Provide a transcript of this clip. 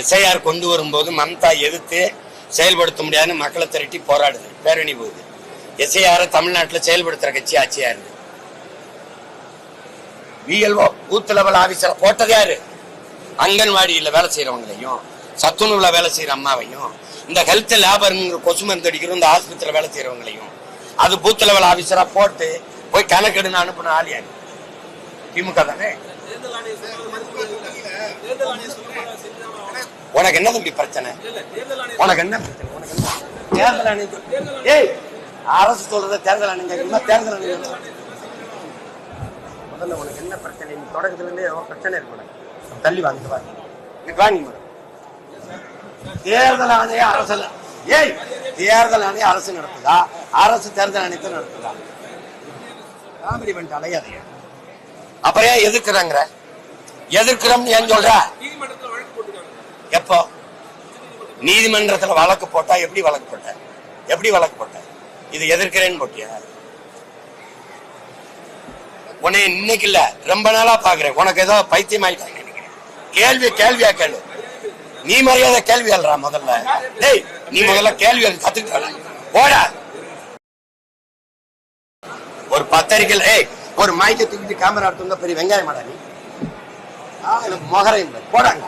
SIR கொண்டு வரும்போது மம்தா எதிர்த்து செயல்படுத்த முடியாதுன்னு மக்களை திரட்டி போராடுது. பேரணி போகுது. எஸ்ஐஆர் தமிழ்நாட்டில் செயல்படுத்துற கட்சி ஆட்சியா இருக்கு விஎல்ஓ பூத் லெவல் ஆபீசர் போட்டது யாரு? அங்கன்வாடியில் வேலை செய்யறவங்களையும் சத்துணவுல வேலை செய்யற அம்மாவையும் இந்த ஹெல்த் லேபருங்கிற கொசு மருந்து அடிக்கிறோம் இந்த ஆஸ்பத்திரியில் வேலை செய்யறவங்களையும் அது பூத் லெவல் ஆபீசரா போட்டு போய் கணக்கெடுன்னு அனுப்பின ஆள் யாரு? திமுக தானே தேர்தல் ஆணையம் சொன்னது மறுப்பு இல்ல. தேர்தல் ஆணையம் சொன்னது செஞ்சாங்க. உனக்கு என்ன தம்பி பிரச்சனை? உனக்கு என்ன பிரச்சனை? உனக்கு என்ன? தேர்தல் ஆணையம் ஏய் அரசு சொல்றத தேர்தல் ஆணையம் கேட்கணுமா தேர்தல் ஆணையம் முதல்ல உனக்கு என்ன பிரச்சனை? நீ தொடக்கத்துல இருந்தே ஏதோ பிரச்சனை இருக்கு தள்ளி வாங்க வாங்க நீ முதல்ல. தேர்தல் ஆணையம் அரசு ஏய் தேர்தல் ஆணையம் அரசு நடத்துதா? அரசு தேர்தல் ஆணையத்தை நடத்துதா? காமெடி பண்ணிட்டு அலையாதையா அப்புறம் ஏன் எதிர்க்கிறாங்கிற? எதிர்க்கிறோம்னு ஏன் சொல்ற? எப்போ? நீதிமன்றத்துல வழக்கு போட்டா எப்படி வழக்கு போட்ட? எப்படி வழக்கு போட்ட? இது எதிர்க்கிறேன்னு போட்டியா? உன்னை இன்னைக்கு இல்ல ரொம்ப நாளா பாக்குறேன். உனக்கு ஏதோ பைத்தியம் ஆயிட்டாங்க கேள்வி கேள்வியா கேளு. நீ மரியாதை கேள்வி எழுறா முதல்ல. டேய் நீ முதல்ல கேள்வி எழு கத்துக்கிட்ட போடா. ஒரு பத்தரிக்கையில் ஏய் ஒரு மைக்கை தூக்கிட்டு கேமரா எடுத்து பெரிய வெங்காயம் மாடா நீ. ஆ, மொகரையும் போடாங்க